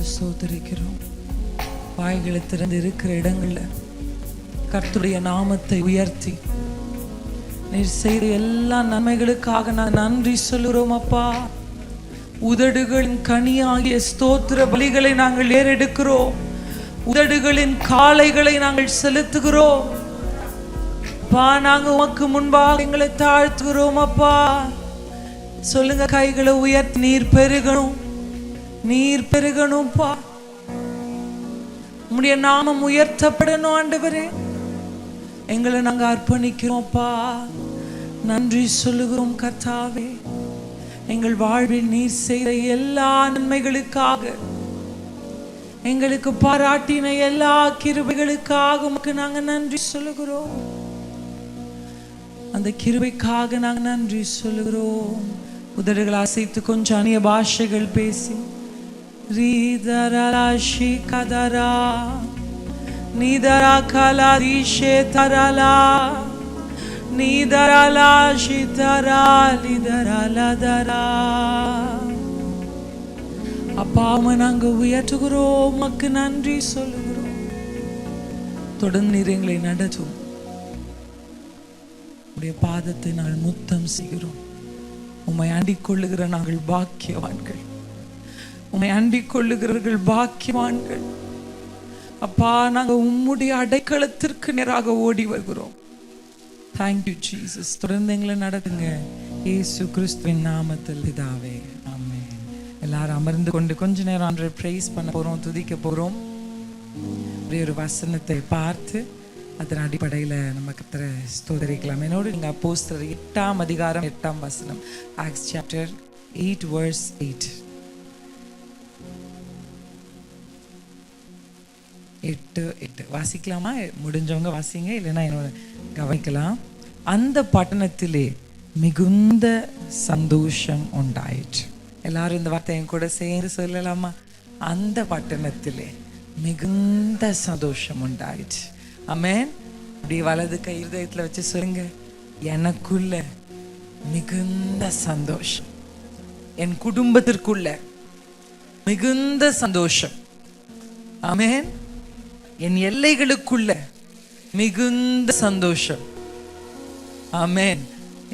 நாங்கள் சோதரிக்கிறோம் வாய்களை திறந்து இருக்கிற இடங்களில் கர்த்துடைய நாமத்தை உயர்த்தி நீர் செய்த எல்லா நன்மைகளுக்காக நான் நன்றி சொல்லுகிறோம் அப்பா. உதடுகளின் கனியாகிய ஸ்தோத்திர பலிகளை நாங்கள் ஏறெடுக்கிறோம். உதடுகளின் காலைகளை நாங்கள் செலுத்துகிறோம். அப்பா நாங்க உமக்கு முன்பாக எங்களை தாழ்த்துகிறோம் அப்பா. சொல்லுங்க கைகளை உயர்த்தி நீர் பெருகணும். நீர் பெருகணும்ப்பா உம்முடைய நாமம் உயர்த்தப்படணும் ஆண்டவரே. எங்களை நாங்க அர்ப்பணிக்கிறோம்ப்பா நன்றி சொல்லுகிறோம் கர்த்தாவே. எங்கள் வாழ்வில் நீர் செய்த எல்லா நன்மைகளுக்காக எங்களுக்கு பாராட்டின எல்லா கிருபைகளுக்காக உமக்கு நாங்க நன்றி சொல்லுகிறோம். அந்த கிருபைக்காக நாங்க நன்றி சொல்லுகிறோம். உதடுகள் அசைத்து கொஞ்சம் அந்நிய பாஷைகள் பேசி ரீதரலா ஷிகதரா நீதரா கலா ரீஷே தரலா நீதரலா அப்பா உம்மை நாங்க உயர்த்துகிறோம். உமக்கு நன்றி சொல்லுகிறோம். தொடர்ந்து நீர் எங்களை நடத்தும் உடைய பாதத்தை நாங்கள் முத்தம் செய்கிறோம். உம்மை அண்டிக் கொள்ளுகிற நாங்கள் பாக்கியவான்கள். உம்மை அண்டிக் கொள்ளுகிறவர்கள் பாக்கியவான்கள். அப்பா நாங்கள் உம்முடைய அடைக்கலத்திற்கு நேராக ஓடி வருகிறோம். தேங்க்யூ ஜீசஸ் தொடர்ந்து எங்களை நடத்துங்க. இயேசு கிறிஸ்துவின் நாமத்தில் இதாவே ஆமே எல்லாரும் அமர்ந்து கொண்டு கொஞ்ச நேரம் அன்று ப்ரைஸ் பண்ண போகிறோம் துதிக்க போகிறோம் அப்படியே ஒரு வசனத்தை பார்த்து அதன் அடிப்படையில் நம்ம கத்திர ஸ்தோதரிக்கலாம் என்னோடு நீங்கள் அப்போஸ்தர் எட்டாம் அதிகாரம் எட்டாம் வசனம். Acts chapter eight verse eight எட்டு எட்டு. வாசிக்கலாமா? முடிஞ்சவங்க வாசிங்க இல்லைன்னா என்னோட கவனிக்கலாம். அந்த பட்டணத்திலே மிகுந்த சந்தோஷம் உண்டாயிற்று. எல்லாரும் இந்த வார்த்தை என் கூட சேர்ந்து சொல்லலாமா? அந்த பட்டணத்திலே மிகுந்த சந்தோஷம் உண்டாயிற்று. அமேன் அப்படி வலது கை வச்சு சொல்லுங்க. எனக்குள்ள மிகுந்த சந்தோஷம். என் குடும்பத்திற்குள்ள மிகுந்த சந்தோஷம். அமேன் என் எல்லைகளுக்குள்ள மிகுந்த சந்தோஷம். ஆமேன்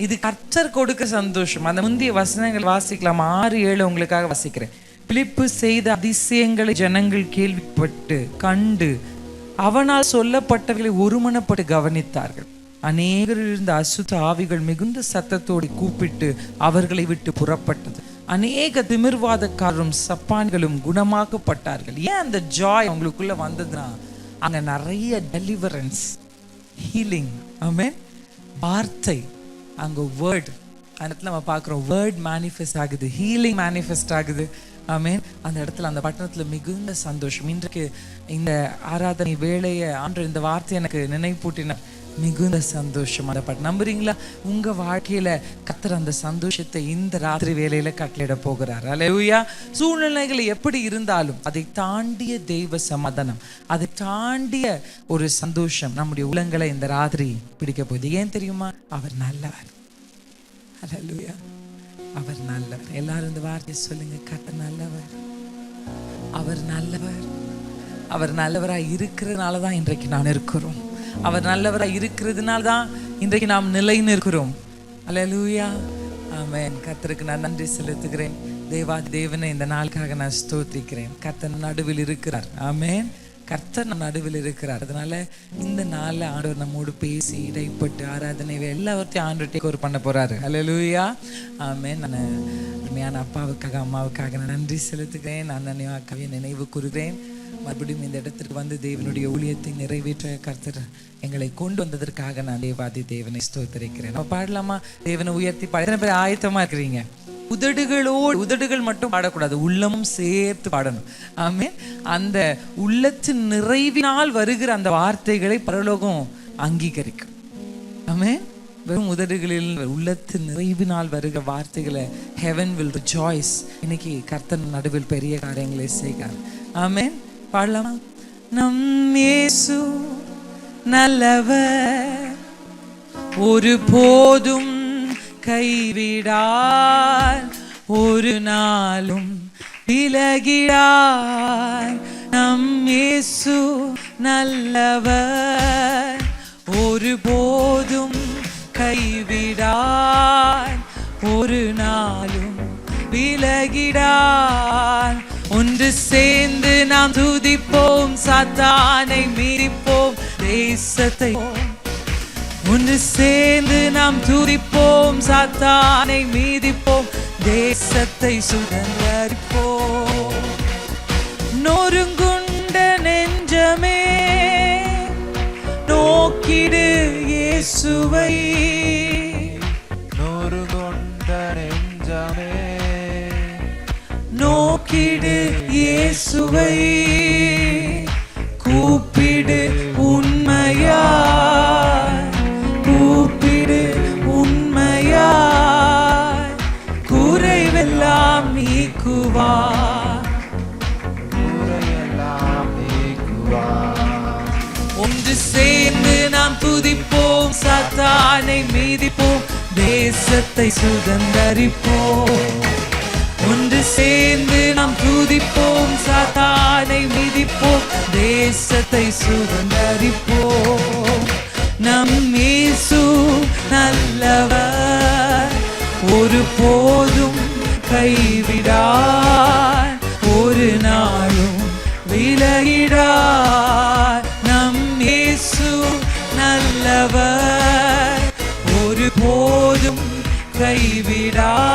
இது கர்த்தர் கொடுக்க சந்தோஷம். அந்த முந்தைய வசனங்கள் வாசிக்கலாம். ஆறு ஏழு உங்களுக்காக வாசிக்கிறேன். பிலிப்பு செய்த அதிசயங்களை ஜனங்கள் கேள்விப்பட்டு கண்டு அவனால் சொல்லப்பட்டவர்களை ஒருமனப்பட்டு கவனித்தார்கள். அநேகர் இருந்த அசுத்த ஆவிகள் மிகுந்த சத்தத்தோடு கூப்பிட்டு அவர்களை விட்டு புறப்பட்டது. அநேக திமிர்வாதக்காரரும் சப்பான்களும் குணமாக்கப்பட்டார்கள். ஏன் அந்த ஜாய் அவங்களுக்குள்ள வந்ததுன்னா அங்க நிறைய டெலிவரன்ஸ் ஹீலிங் ஆமே வார்த்தை அங்க வேர்ட் அந்த இடத்துல நம்ம பார்க்குறோம் வேர்ட் மேனிஃபெஸ்ட் ஆகுது ஹீலிங் மேனிஃபெஸ்ட் ஆகுது ஆமே அந்த இடத்துல அந்த பட்டணத்தில் மிகுந்த சந்தோஷம். இன்றைக்கு இந்த ஆராதனை வேலையை ஆண்டு இந்த வார்த்தை எனக்கு நினைப்பூட்டின மிகுந்த சந்தோஷம் அதை பட் நம்புறீங்களா? உங்க வாழ்க்கையில கத்தர் அந்த சந்தோஷத்தை இந்த ராத்திரி வேலையில கட்டளிட போகிறார். அலையா சூழ்நிலைகள் எப்படி இருந்தாலும் அதை தாண்டிய தெய்வ சமாதானம் அதை தாண்டிய ஒரு சந்தோஷம் நம்முடைய உலங்களை இந்த ராத்திரி பிடிக்க போகுது. ஏன் தெரியுமா? அவர் நல்லவர். அலலுயா அவர் நல்லவர். எல்லாரும் இந்த வார்த்தையை சொல்லுங்க. கத்த நல்லவர். அவர் நல்லவர். அவர் நல்லவராக இருக்கிறதுனால தான் இன்றைக்கு நான் இருக்கிறோம். அவர் நல்லவராக இருக்கிறதுனால தான் இன்றைக்கு நாம் நிலைன்னு இருக்கிறோம் அல்லேலூயா ஆமேன் கர்த்தருக்கு நான் நன்றி செலுத்துகிறேன். தேவா தேவனை இந்த நாளுக்காக நான் ஸ்தோத்திக்கிறேன். கர்த்தர் நடுவில் இருக்கிறார். ஆமேன் கர்த்தர் நம் நடுவில் இருக்கிறார். அதனால இந்த நாளில் ஆண்டவர் நம்மோடு பேசி இடைப்பட்டு ஆராதனை எல்லாத்தையும் ஆண்டவர் ஒரு பண்ண பண்ண போறாரு. லூயா ஆமேன் நான் அருமையான அப்பாவுக்காக அம்மாவுக்காக நான் நன்றி செலுத்துகிறேன். நான் அன்னையும் அக்காவையும் நினைவு கூறுகிறேன். மறுபடியும் இந்த இடத்திற்கு வந்து தேவனுடைய ஊழியத்தை நிறைவேற்ற கருத்தர் எங்களை கொண்டு வந்ததற்காக நான் தேவாதி தேவனை ஸ்தோத்தரிக்கிறேன். நம்ம பாடலாமா? தேவனை உயர்த்தி பாட. பேர் ஆயத்தமா இருக்கிறீங்க? உதடுகளோடு உதடுகள் மட்டும் பாடக்கூடாது. உள்ளமும் சேர்த்து பாடணும். ஆமே அந்த உள்ளத்தின் நிறைவினால் வருகிற அந்த வார்த்தைகளை பரலோகம் அங்கீகரிக்கும். ஆமே வெறும் உதடுகளில் உள்ளத்து நிறைவினால் வருகிற வார்த்தைகளை ஹெவன் வில் ஜாய்ஸ் இன்னைக்கு கர்த்தன் நடுவில் பெரிய காரியங்களை செய்கிறார். ஆமேன். பாடலாமா? நம் இயேசு நல்லவர். ஒரு போதும் கைவிடார். ஒரு நாளும் விலகிடார். நம் இயேசு நல்லவர். ஒரு போதும் கைவிடார். ஒரு நாளும் விலகிடார். ஒன்று சேர்ந்து நாம் துதிப்போம் சாத்தானை மீறிப்போம் தேசத்தை. ஒன்று சேர்ந்து நாம் துதிப்போம் சாத்தானை மீதிப்போம் தேசத்தை சுதந்தரிப்போம். நொறுங்குண்ட நெஞ்சமே நோக்கிடு இயேசுவை. நோக்கிடு இயேசுவை. கூப்பிடு உண்மையாய் கூப்பிடு உண்மையாய் குறைவெல்லாம் நீக்குவார் ஒன்று சேர்ந்து நாம் துதிப்போம் சாத்தானை மீதிப்போம் தேசத்தை சுதந்தரிப்போம். ஒன்று சேர்ந்து நாம் துதிப்போம் சாத்தானை மிதிப்போம் தேசத்தை சுதந்தரிப்போம். நம் இயேசு நல்லவர் ஒரு போதும் கைவிடார் ஒரு நாளும் விலகிடார். நம் இயேசு நல்லவர் ஒரு போதும் கைவிடார்.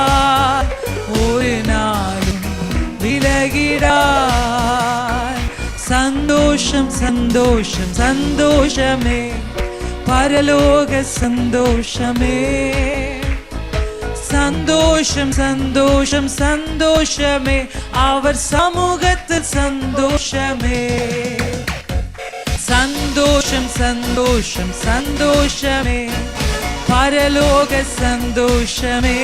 சந்தோஷம் சந்தோஷம் சந்தோஷமே பரலோக சந்தோஷமே சந்தோஷம் சந்தோஷம் சந்தோஷமே அவர் சமூகத்தில் சந்தோஷமே சந்தோஷம் சந்தோஷம் சந்தோஷமே பரலோக சந்தோஷமே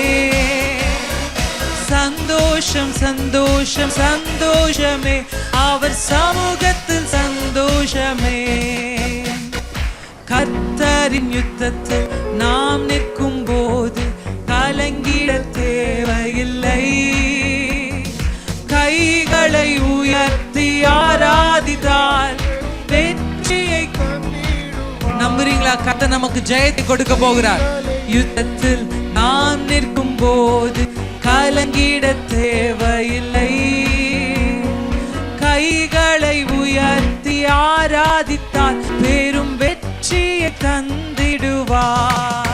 சந்தோஷம் சந்தோஷம் சந்தோஷமே அவர் சமூகத்தில் சந்தோஷமே. கத்தரின் யுத்தத்தில் நாம் நிற்கும் போது கலங்கிட தேவையில்லை. கைகளை உயர்த்தி ஆராதித்தால் வெற்றியை நம்புறீங்களா? கத்த நமக்கு ஜெயத்தை கொடுக்க போகிறார். யுத்தத்தில் நாம் நிற்கும் போது கலங்கிட தேவையில்லை. ஆராதித்தால் பெரும் வெற்றியை தந்திடுவார்.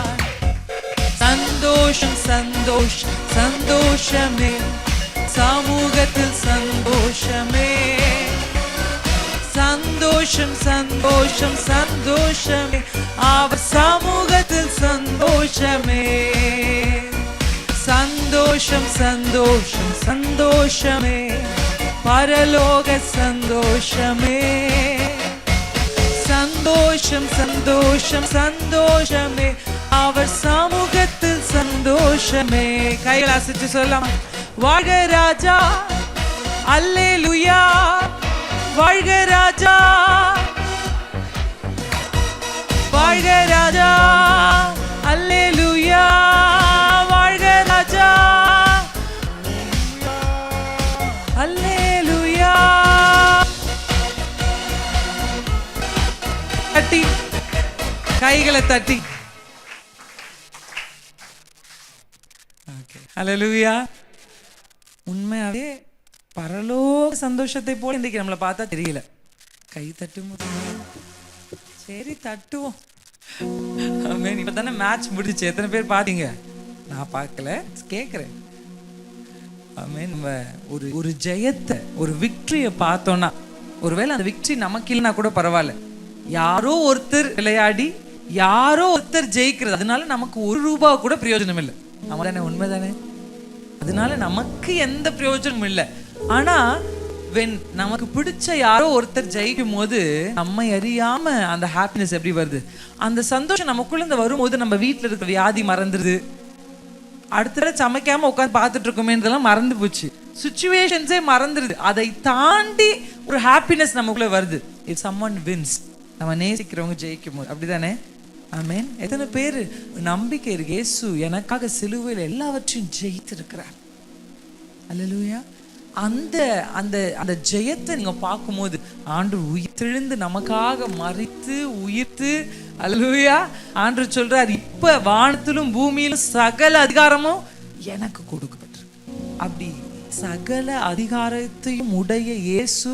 சந்தோஷம் சந்தோஷம் சந்தோஷமே. சமூகத்தில் சந்தோஷமே. சந்தோஷம் சந்தோஷம் சந்தோஷமே. அவர் சமூகத்தில் சந்தோஷமே. சந்தோஷம் சந்தோஷம் சந்தோஷமே. பரலோக சந்தோஷமே சந்தோஷம் சந்தோஷம் சந்தோஷமே அவர் சமூகத்தில் சந்தோஷமே கைகள் அசைச்சு சொல்லலாம் வாழ்க ராஜா அல்லே லுயா வாழ்க ராஜா வாழ்க ராஜா அல்லே லுயா தட்டி கைகளை தட்டி. ஹalleluya உண்மையாவே பரலோக சந்தோஷத்தை போல இன்றைக்கு நம்மளை பார்த்தா தெரியல. கை தட்டும் சரி தட்டுவோம். ஆமென் இப்போ தானே மேட்ச் முடிச்சு எத்தனை பேர் பார்த்தீங்க? நான் பார்க்கல. கேட்குறேன் ஆமென் நம்ம ஒரு ஒரு ஜெயத்தை ஒரு விக்ட்ரியை பார்த்தோன்னா ஒருவேளை அந்த விக்ட்ரி நமக்கு இல்லைன்னா கூட பரவாயில்ல. யாரோ ஒருத்தர் விளையாடி யாரோ ஒருத்தர் ஜெயிக்கிறது. அதனால நமக்கு ஒரு ரூபா கூட பிரயோஜனம் இல்லை. நம்ம தானே உண்மைதானே அதனால நமக்கு எந்த பிரயோஜனமும் இல்லை. ஆனா வென் நமக்கு பிடிச்ச யாரோ ஒருத்தர் ஜெயிக்கும் போது நம்மை அறியாம அந்த ஹாப்பினஸ் எப்படி வருது? அந்த சந்தோஷம் நமக்குள்ள இந்த வரும்போது நம்ம வீட்டில் இருக்கிற வியாதி மறந்துடுது அடுத்த தடவை சமைக்காம உட்காந்து பார்த்துட்டு இருக்கோமேன்றதெல்லாம் மறந்து போச்சு. சுச்சுவேஷன்ஸே மறந்துடுது அதை தாண்டி ஒரு ஹாப்பினஸ் நமக்குள்ள வருது. இஃப் சம்மன் வின்ஸ் நம்ம நேசிக்கிறவங்க ஜெயிக்கும் போது அப்படிதானே? ஆமேன். எத்தனை பேர் நம்பிக்கை இருக்கு. இயேசு எனக்காக சிலுவையில் எல்லாவற்றையும் ஜெயித்திருக்கிறார். அல்லலூயா. அந்த அந்த அந்த ஜெயத்தை நீங்கள் பார்க்கும்போது ஆண்டு உயிர்த்தெழுந்து நமக்காக மறித்து உயிர்த்து அல்லேலூயா. ஆண்டு சொல்றார் இப்போ வானத்திலும் பூமியிலும் சகல அதிகாரமும் எனக்கு கொடுக்கப்பட்டிருக்கு. அப்படி சகல அதிகாரத்தையும் உடைய இயேசு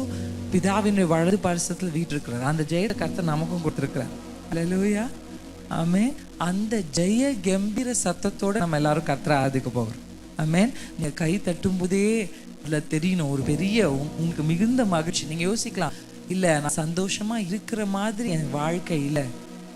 பிதாவின் வலது பரிசத்தில் வீட்டிருக்கிறார். அந்த ஜெயத்தை கர்த்தர் நமக்கும் கொடுத்துருக்கிறார். அல்லேலூயா ஆமே அந்த ஜெய கம்பீர சத்தத்தோடு நம்ம எல்லாரும் கர்த்தரை ஆதிக்க போகிறோம். ஆமேன் நீங்கள் கை தட்டும் போதே அதுல தெரியணும் ஒரு பெரிய உங்களுக்கு மிகுந்த மகிழ்ச்சி. நீங்கள் யோசிக்கலாம். இல்லை நான் சந்தோஷமாக இருக்கிற மாதிரி என் வாழ்க்கை இல்லை.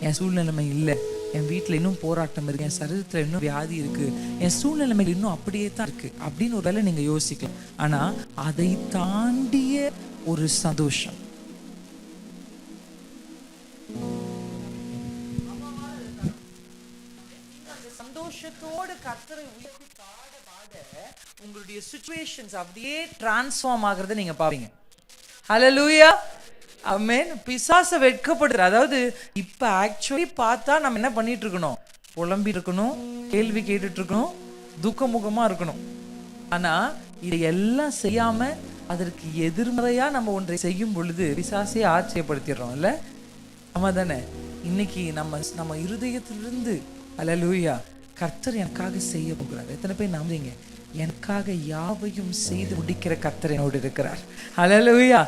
என் சூழ்நிலைமை இல்லை. என் வீட்டில் இன்னும் போராட்டம் இருக்குது என் சரீரத்தில் இன்னும் வியாதி இருக்குது என் சூழ்நிலைமை இன்னும் அப்படியே தான் இருக்குது அப்படின்னு ஒரு வேலை நீங்கள் யோசிக்கலாம். ஆனால் அதை தாண்டிய ஒரு சந்தோஷம். சந்தோஷத்தோடு கர்த்தரை உயர்த்தி பாட பாட உங்களுடைய சுச்சுவேஷன்ஸ் அப்படியே டிரான்ஸ்ஃபார்ம் ஆகுறதை நீங்க ஹலோ லூயா அமேன் பிசாச வெட்கப்படுற அதாவது இப்ப ஆக்சுவலி பார்த்தா நம்ம என்ன பண்ணிட்டு இருக்கணும் புலம்பி இருக்கணும் கேள்வி கேட்டுட்டு இருக்கணும் துக்கமுகமா இருக்கணும். ஆனா இதை எல்லாம் செய்யாம அதற்கு எதிர்மறையா நம்ம ஒன்றை செய்யும் பொழுது பிசாசையே ஆச்சரியப்படுத்திடுறோம் இல்ல? ஆமா தானே இன்னைக்கு நம்ம நம்ம இருதயத்திலிருந்து அல்லேலூயா கர்த்தர் எனக்காக செய்ய போகிறார். எத்தனை பேர் நம்புறீங்க? எனக்காக யாவையும் செய்து முடிக்கிற கர்த்தர் என்னோடு இருக்கிறார். அலலுயா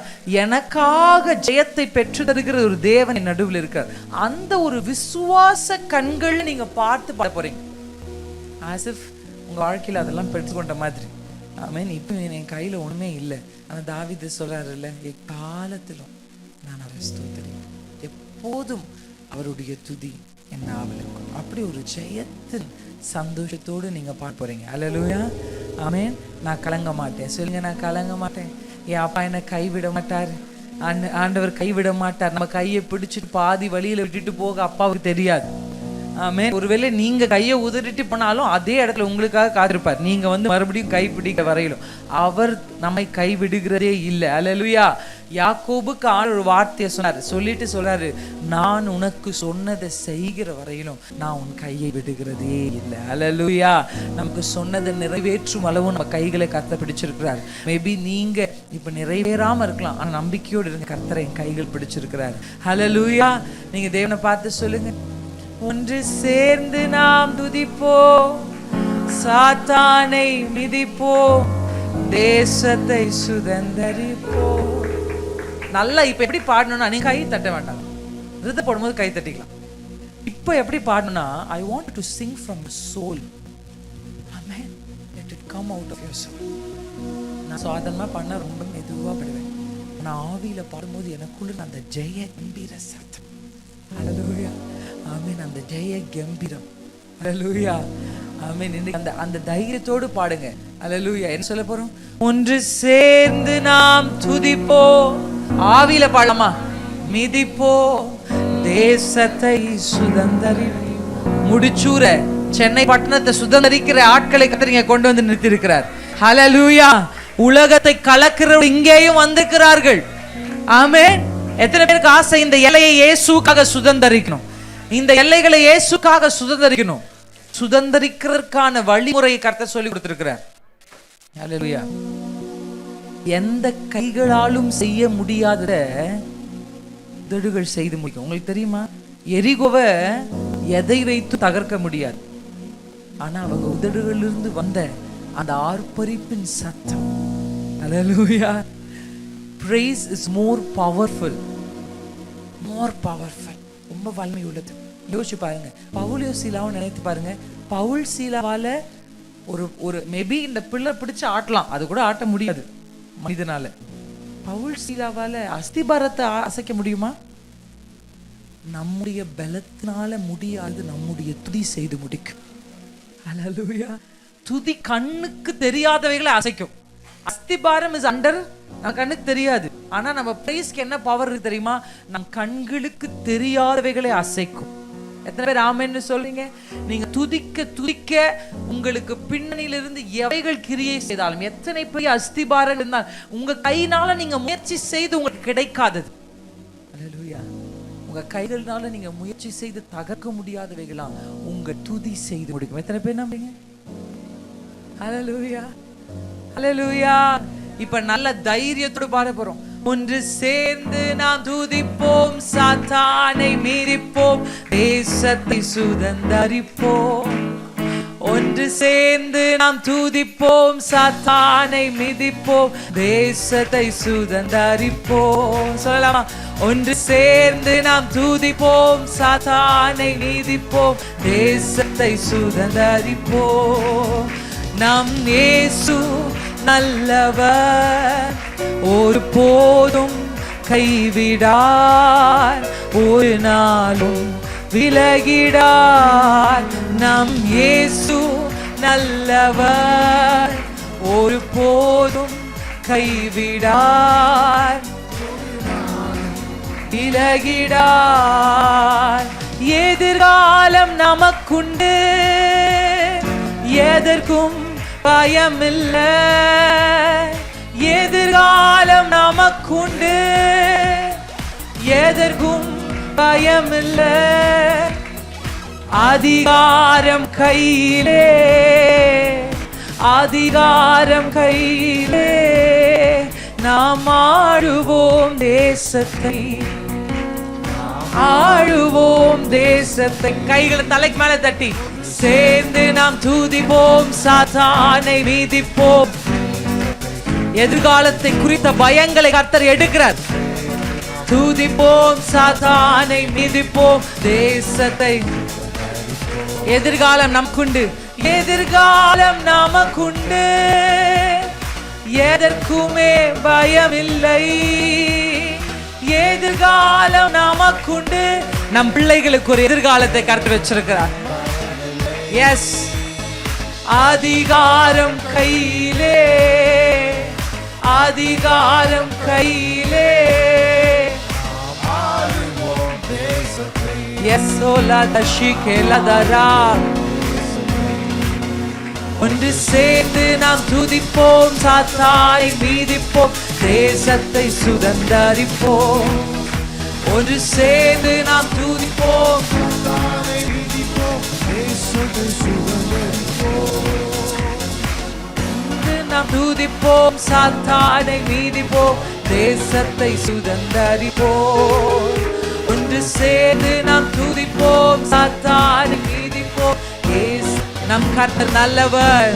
எனக்காக ஜெயத்தை பெற்று தருகிற ஒரு தேவன் என் நடுவில் இருக்கார் அந்த ஒரு விசுவாச கண்கள் நீங்க பார்த்து பாட போறீங்க. ஆஸ் இஃப் உங்க வாழ்க்கையில அதெல்லாம் பெற்றுக்கொண்ட மாதிரி. ஆமென் இப்போ என் கையில ஒண்ணுமே இல்லை. ஆனால் தாவீது சொல்றாருல்ல எக்காலத்திலும் நான் அவரை ஸ்தோத்திரிக்கிறேன் எப்போதும் அவருடைய துதி. என் நாவல் இருக்கும் அப்படி ஒரு ஜெயத்தின் சந்தோஷத்தோடு நீங்க பார்க்க போறீங்க. அல்லேலூயா ஆமென் நான் கலங்க மாட்டேன். சொல்லுங்க நான் கலங்க மாட்டேன். என் அப்பா என்னை கைவிட மாட்டார். ஆண்டு- ஆண்டவர் கைவிட மாட்டார். நம்ம கையை பிடிச்சிட்டு பாதி வழியில விட்டுட்டு போக அப்பாவுக்கு தெரியாது. ஆமே ஒருவேளை நீங்க கையை உதறிட்டு போனாலும் அதே இடத்துல உங்களுக்காக காத்திருப்பார். நீங்க வந்து மறுபடியும் கை பிடிக்க வரையிலும். அவர் நம்மை கை விடுகிறதே இல்லை. அலலுயா யாக்கோபுக்கு ஆள் ஒரு வார்த்தையை சொன்னார். சொல்லிட்டு சொல்றாரு நான் உனக்கு சொன்னதை செய்கிற வரையிலும் நான் உன் கையை விடுகிறதே இல்லை. அலலுயா நமக்கு சொன்னதை நிறைவேற்றும் அளவு நம்ம கைகளை கத்த பிடிச்சிருக்கிறார். மேபி நீங்க இப்ப நிறைவேறாம இருக்கலாம் ஆனா நம்பிக்கையோடு இருங்க கர்த்தரை என் கைகள் பிடிச்சிருக்கிறார். ஹalleluya நீங்க தேவனை பார்த்து சொல்லுங்க. ஒன்று சேர்ந்து நாம் துதிப்போம் சாத்தானை மிதிப்போம் தேசத்தை சுதந்தரிப்போம். நல்லா இப்போ எப்படி பாடணும்னா நீ கை தட்ட வேண்டாம். ரித போடும்போது கை தட்டிக்கலாம். இப்போ எப்படி பாடணும்னா I want to sing from soul Amen. Let it come out of your நான் சாதாரணமாக பண்ண ரொம்ப மெதுவாக பாடுவேன். நான் ஆவியில் பாடும்போது எனக்குள்ள அந்த ஜெய கம்பீர சத்தம். ஹalleluya ஆமீன் அந்த ஜெய கம்பீரம். ஹalleluya ஆமீன் இன்னைக்கு அந்த அந்த தைரியத்தோடு பாடுங்க. ஹalleluya என்ன சொல்ல போகிறோம் ஒன்று சேர்ந்து நாம் துதிப்போம். ஆவியில பாடலாமா? மிதிப்போ தேசத்தை சுதந்தரி. முடிச்சூர சென்னை பட்டணத்தை சுதந்தரிக்கிற ஆட்களை கத்திரிங்க கொண்டு வந்து நிறுத்தி இருக்கிறார் உலகத்தை கலக்கிற இங்கேயும் வந்திருக்கிறார்கள். ஆமே எத்தனை பேருக்கு ஆசை இந்த எல்லையை இயேசுக்காக சுதந்தரிக்கணும். இந்த எல்லைகளை இயேசுக்காக சுதந்தரிக்கணும். சுதந்திரிக்கிறதுக்கான வழிமுறையை கருத்தை சொல்லி கொடுத்திருக்கிறார். ஹலலூயா எந்த கைகளாலும் செய்ய முடியாத உதடுகள் செய்து முடிக்கும். உங்களுக்கு தெரியுமா? எரிகோவை எதை வைத்து தகர்க்க முடியாது. ஆனா அவங்க உதடுகளிலிருந்து வந்த அந்த ஆர்ப்பரிப்பின் சத்தம். Hallelujah praise is more powerful more powerful ரொம்ப வலிமை உள்ளது. யோசிச்சு பாருங்க. பவுல் சீலாவை நினைத்து பாருங்க. பவுல் சீலாவால ஒரு ஒரு மேபி இந்த பிள்ளை பிடிச்சு ஆட்டலாம். அது கூட ஆட்ட முடியாது. மனிதனால. பவுல் சீலாவால அஸ்திபாரத்தை அசைக்க முடியுமா? நம்முடைய பலத்தினால முடியாது நம்முடைய துதி செய்து முடிக்கும். ஹalleluya துதி கண்ணுக்கு தெரியாதவைகளை அசைக்கும். அஸ்திபாரம் இஸ் அண்டர் நம்ம கண்ணுக்கு தெரியாது. ஆனா நம்ம பிரைஸ்க்கு என்ன பவர் இருக்கு தெரியுமா? நம் கண்களுக்கு தெரியாதவைகளை அசைக்கும். எத்தனை பேர் ஆமைன்னு சொல்றீங்க? நீங்க துதிக்க துதிக்க உங்களுக்கு பின்னணியிலிருந்து எவைகள் கிரியை செய்தாலும் எத்தனை பெரிய அஸ்திபாரம் இருந்தால் உங்க கையினால நீங்க முயற்சி செய்து உங்களுக்கு கிடைக்காதது. உங்க கைகள்னால நீங்க முயற்சி செய்து தகர்க்க முடியாதவைகளா உங்க துதி செய்து முடிக்கும். எத்தனை பேர் நம்புறீங்க? அலலூயா ஹalleluya. இப்ப நல்ல தைரியத்தோடு பாட போறோம். ஒன்று சேர்ந்து நாம் துதிப்போம் சாத்தானை மீறிப்போம் தேசத்தை சுதந்தரிப்போம். ஒன்று சேர்ந்து நாம் துதிப்போம் சாத்தானை மிதிப்போம் தேசத்தை சுதந்தரிப்போம். சொல்லலாமா? ஒன்று சேர்ந்து நாம் துதிப்போம் சாத்தானை நீதிப்போம் தேசத்தை சுதந்தரிப்போம். நம் ஏசு நல்லவர். ஒரு போதும் கைவிடார். ஒரு நாளும் விலகிடார். நம் இயேசு நல்லவர். ஒரு போதும் கைவிடார். விலகிடார். எதிர்காலம் நமக்குண்டு. எதற்கும் பயமில்லை. எதிர்காலம் நமக்குண்டு. எதற்கும் பயமில்லை. அதிகாரம் கையிலே. அதிகாரம் கையிலே. நாம் ஆடுவோம் தேசத்தை. ஆழுவோம் தேசத்தை. கைகளை தலைக்கு மேல தட்டி. சேர்ந்து நாம் தூதிப்போம் சாத்தானை மீதிப்போம் எதிர்காலத்தை குறித்த பயங்களை கர்த்தர் எடுக்கிறார். தூதிப்போம் சாத்தானை மிதிப்போம். தேசத்தை எதிர்காலம் நமக்குண்டு. எதிர்காலம் நமக்குண்டு. எதற்குமே பயமில்லை. எதிர்காலம் நமக்குண்டு. நம் பிள்ளைகளுக்கு ஒரு எதிர்காலத்தை கருத்து வச்சிருக்கிறார். எஸ் அதிகாரம் கையிலே. அதிகாரம் கையிலே. எஸ் சோலா தஷி கேலதரா ஒன்று சேர்ந்து நாம் துதிப்போம் சாத்தானை மீதிப்போம் தேசத்தை சுதந்தரிப்போம். ஒன்று சேர்ந்து நாம் துதிப்போம் ஒன்று நாம் துதிப்போம் சாத்தானை மீதிப்போம் தேசத்தை சுதந்தரிப்போம். ஒன்று சேர்ந்து நாம் துதிப்போம் சாத்தானை மீதிப்போம் நம் கர்த்தர் நல்லவர்.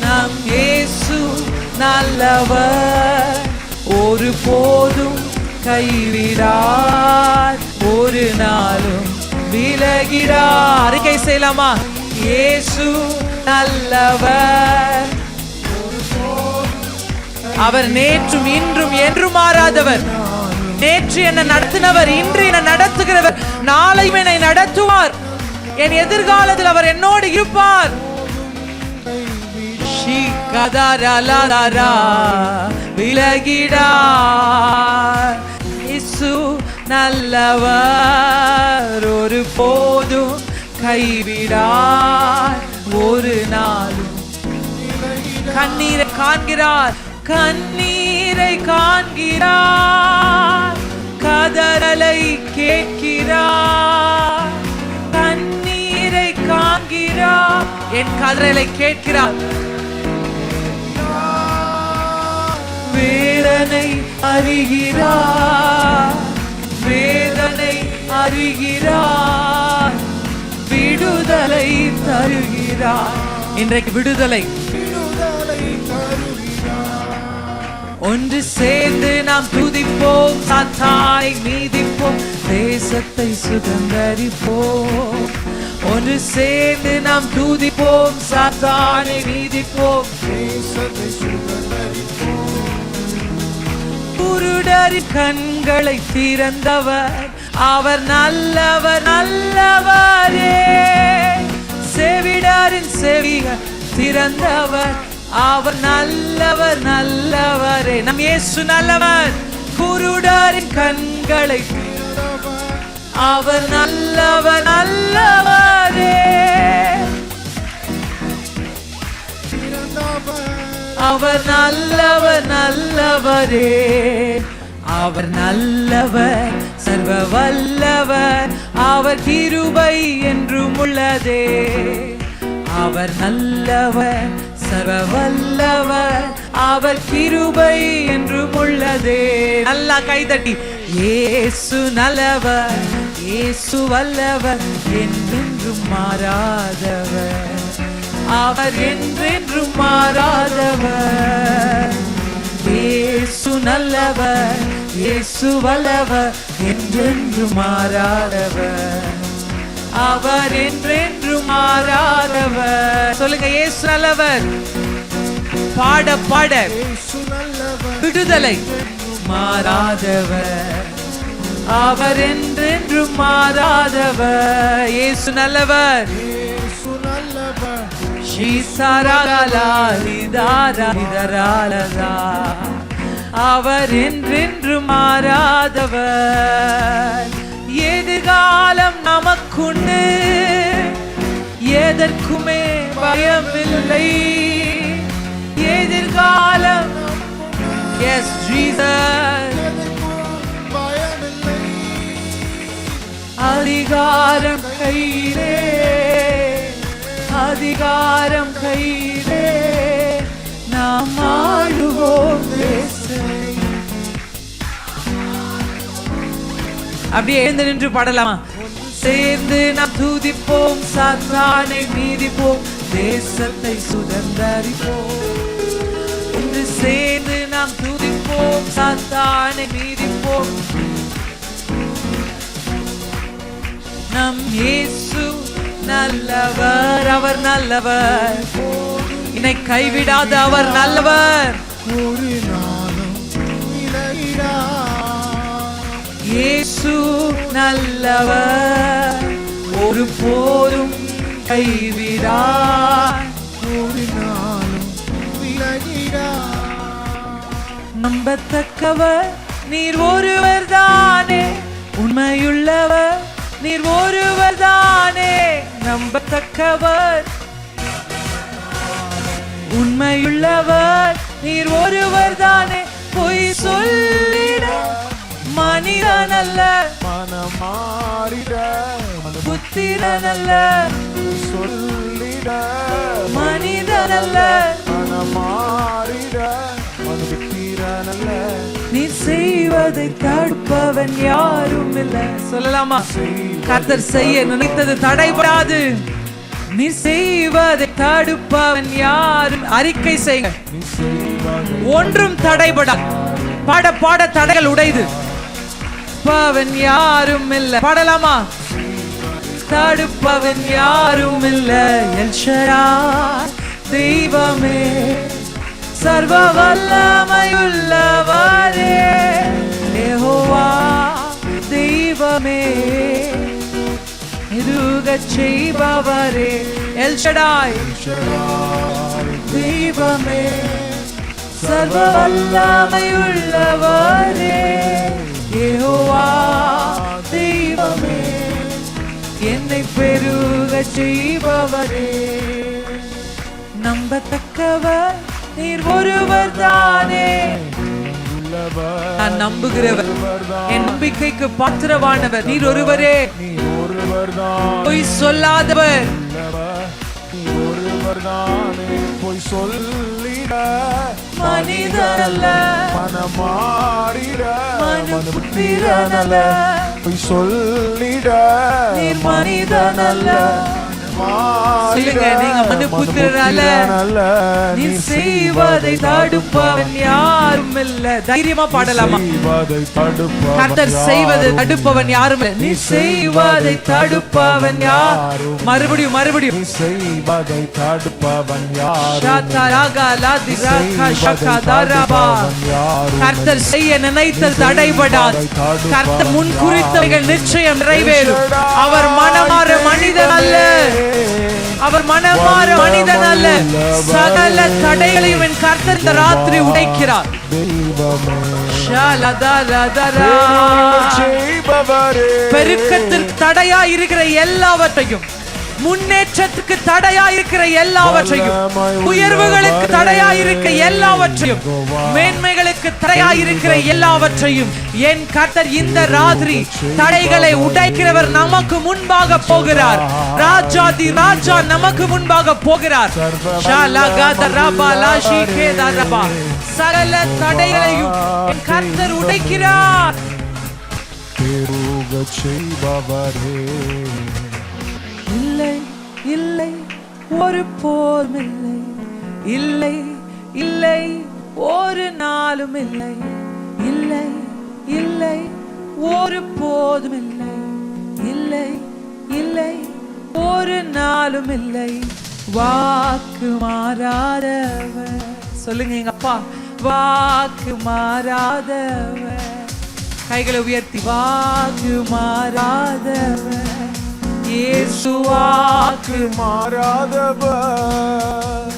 நம் இயேசு நல்லவர். ஒரு போதும் கைவிடார் ஒரு நாளும் விலகிடார். அறிக்கை செய்யலாமா? இயேசு நல்லவர். அவர் நேற்றும் இன்றும் என்றும் மாறாதவர் நேற்று என்ன நடத்தினவர் இன்று என்னை நடத்துகிறவர் நாளையும் என்னை நடத்துவார். என் எதிர்காலத்தில் அவர் என்னோடு இருப்பார். ஷீகதரலரா, விலகிடார் இசு நல்லவர் ஒரு போதும் கைவிடார். ஒரு நாளும் கண்ணீரை காண்கிறார் கண்ணீரை காண்கிறார். கதறலை கேட்கிறார். காண்கிறார் என் கதறலை கேட்கிறார் வேதனை அறிகிறார் வேதனை அறிகிறார் விடுதலை தருகிறார் இன்றைக்கு விடுதலை. ஒன்று சேர்ந்து நாம் துதிப்போம் சாத்தாய் மீதிப்போம் தேசத்தை சுதந்தரிப்போம். ஒன்று சேர்ந்து நாம் தூதிப்போம் சாத்தானை நீதிப்போம். குருடரி கண்களை திறந்தவர் அவர் நல்லவர் நல்லவரே. செவிடாரின் செவிக திறந்தவர் அவர் நல்லவர் நல்லவரே. நம் இயேசு நல்லவர். குருடாரின் கண்களை அவர் நல்லவர் நல்லவரே. அவர் நல்லவர் நல்லவரே. அவர் நல்லவர் சர்வ வல்லவர் அவர் கிருபை என்றும் உள்ளதே. அவர் நல்லவர் சர்வ வல்லவர் அவர் கிருபை என்றும் உள்ளதே. நல்லா கைதட்டி ஏசு நல்லவர் இயேசு வல்லவர் என்றென்றும் மாறாதவர். அவர் என்றென்றும் மாறாதவர். இயேசு நல்லவர் இயேசு வல்லவர் என்றென்றும் மாறாதவர். அவர் என்றென்றும் மாறாதவர். சொல்லுங்க இயேசு நல்லவர். பாட பாட. விடுதலை. மாறாதவர். அவர் என்றென்றும் மாறாதவர். இயேசு நல்லவர். அவர் என்றென்று மாறாதவர். எதிர்காலம் நமக்குண்டு? எதற்குமே பயமில்லை. எதிர்காலம். எஸ் ஜீசஸ் அதிகாரம் கையிலே அதிகாரம் கையிலே நாம் ஆளுவோம் அப்படியே எழுந்து நின்று பாடலாமா? சேர்ந்து நாம் துதிப்போம் சாத்தானை மீதிப்போம் தேசத்தை சுதந்தரிப்போம். இன்று சேர்ந்து நாம் துதிப்போம் சாத்தானை மீதிப்போம் நம் இயேசு நல்லவர் அவர் நல்லவர். என்னை கைவிடாத அவர் நல்லவர். ஒரு நாளும் இயேசு நல்லவர். ஒரு போரும் கைவிடார். ஒரு நாளும் நம்பத்தக்கவர் நீர் ஒருவர் தானே உண்மையுள்ளவர். நீர் ஒருவர் தானே நம்பத்தக்கவர். உண்மையுள்ளவர் நீர் ஒருவர் தானே பொய் சொல்லிட மனிதன் அல்ல மனம் மாறிட மனம் புத்திரன் அல்ல சொல்லிட மனிதன் அல்ல மனம் நீ மனுபித்திரனல்ல செய்வதை தடுப்பவன் யாரும் இல்ல சொல்லலாமா? கர்த்தர் செய்ய நினைத்தது தடைபடாது. நீ செய்வதை தடுப்பவன் யாரும் அறிக்கை செய்க. ஒன்றும் தடைபடா. பாட பாட தடைகள் உடைது பவன் யாரும் இல்ல பாடலாமா? தடுப்பவன் யாரும் இல்ல தெய்வமே. சர்வ வல்லமையுள்ளவரே யெகோவா தெய்வமே இருகச் செய்பவரே. எல்ஷடாய் தெய்வமே சர்வ வல்லமையுள்ளவரே யெகோவா தெய்வமே என்னை பெருக செய்பவரே. நம்பத்தக்கவர் நீர் ஒருவர் தானே. நான் நம்புகிறவர் என் நம்பிக்கைக்கு பாத்திரவானவர் நீர் ஒருவரே. பொய் சொல்லாதவர். நீ ஒருவர் தானே போய் சொல்லிட மனிதர் அல்ல மனம் மாறிட மனுபுத்திரனல்ல. போய் சொல்லிட நீர் மனிதன் அல்ல மாறிட சொல்லுங்க, நீங்க மனுபுத்திரன் அல்ல. மனுபுத்திரனல்ல. நீ செய்வதை தடுப்பவன் யாரும் இல்ல தைரியமா பாடலாமா? கர்த்தர் செய்வதை தடுப்பவன் யாரும் இல்லை நீ செய்வதை தடுப்பவன் யார்? மறுபடியும் மறுபடியும். செய்வதை தடுப்பவன். கர்த்தர் செய்ய நினைத்தல் தடைபடாது. கர்த்தர் முன் குறித்தவைகள் நிச்சயம் நிறைவேறும். அவர் மனமாற மனிதன் அல்ல. அவர் மனமாற மனிதன் அல்ல. சகல தடைகளையும் என் கர்த்தர் இந்த ராத்திரி உடைக்கிறார். பெருக்கத்திற்கு தடையா இருக்கிற எல்லாவற்றையும் முன்னேற்றத்துக்கு தடையா இருக்கிற எல்லாவற்றையும் உயர்வுகளுக்கு தடையா இருக்க எல்லாவற்றையும் மேன்மைகளுக்கு தடையா இருக்கிற எல்லாவற்றையும் என் கர்த்தர் இந்த ராத்திரி தடைகளை உடைக்கிறவர் நமக்கு முன்பாக போகிறார். ராஜாதி ராஜா நமக்கு முன்பாக போகிறார். சகல தடைகளையும் என் கர்த்தர் உடைக்கிறார். செய்பவரே. இல்லை ஒரு போதும் இல்லை. இல்லை இல்லை ஒரு நாளும் இல்லை. இல்லை இல்லை ஒரு போதும் இல்லை. இல்லை இல்லை ஒரு நாளும் இல்லை. வாக்கு மாறாதவர். சொல்லுங்க எங்க அப்பா. வாக்கு மாறாதவர். கைகளை உயர்த்தி வாக்கு மாறாதவர். இயேசு வாக்கு மாறாதவர்.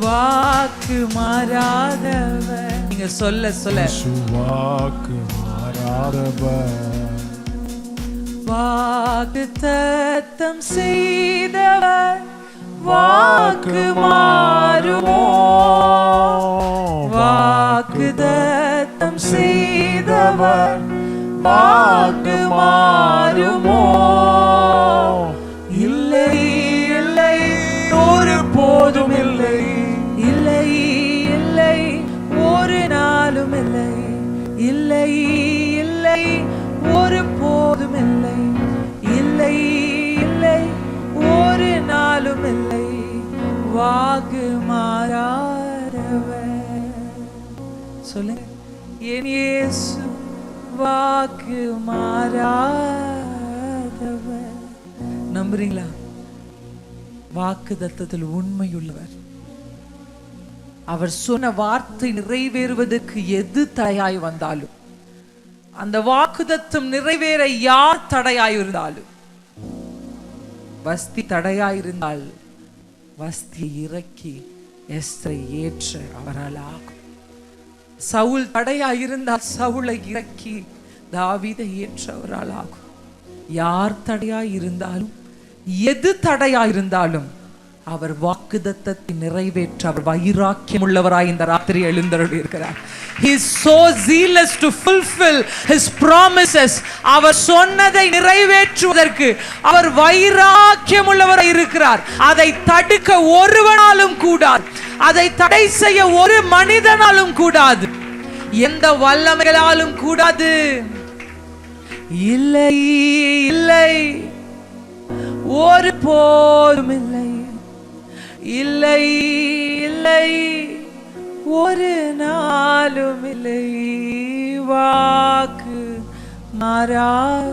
வாக்கு மாறாதவர். நீங்க சொல்ல சொல்ல. சுவாக்கு மாறாதவர். வாக்கு தத்தம் செய்தவர். வாக்கு மாறுமோ? வாக்கு தத்தம் செய்தவர். வாக்கு மாறுமோ? இல்லை இல்லை ஒரு போதும் இல்லை. இல்லை இல்லை ஒரு நாளும் இல்லை. இல்லை இல்லை ஒரு போதும் இல்லை. இல்லை இல்லை ஒரு நாளும் இல்லை. வாக்கு மாறாதவர். சொல்லுங்க. என் இயேசு வாக்கு மாறாதவர். நம்புறீங்களா? வாக்கு தத்தத்தில் உண்மையுள்ளவர். அவர் சொன்ன வார்த்தை நிறைவேறுவதற்கு எது தடையாய் வந்தாலும் அந்த வாக்குதத்தம் நிறைவேற யார் தடையாயிருந்தாலும் வஸ்தி தடையாய் இருந்தால் வஸ்தியை இறக்கி எஸ்தை ஏற்ற அவரால் ஆகும். சவுல் தடையா இருந்தால் சவுளை இறக்கி தாவிதை ஏற்றவரால் ஆகும் யார் தடையா இருந்தாலும் எது தடையா இருந்தாலும் அவர் வாக்குதத்தத்தை நிறைவேற்ற அவர் வைராக்கியம் உள்ளவராய் இந்த ராத்திரி எழுந்தருள் இருக்கிறார் he is so zealous to fulfill his promises. அவர் சொன்னதை நிறைவேற்றுவதற்கு அவர் வைராக்கியம் உள்ளவராய் இருக்கிறார். அதை தடுக்க ஒருவனாலும் கூடாது. அதை தடை செய்ய ஒரு மனிதனாலும் கூடாது. எந்த வல்லமைகளாலும் கூடாது. இல்லை இல்லை. ஒரு போதும் இல்லை. இல்லை இல்லை. ஒரு நாளும் இல்லை. வாக்கு மாறாதவர்.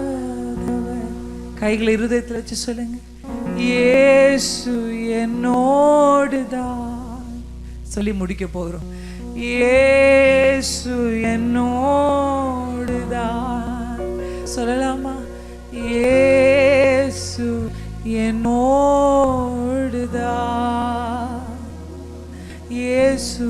கைகளை இருதயத்தில் வச்சு சொல்லுங்க. இயேசு என்னோடுதான். சொல்லி முடிக்க போகிறோம். ஏசு என்னோடுதான் சொல்லலாமா? ஏசு என்னோடுதான் ஏசு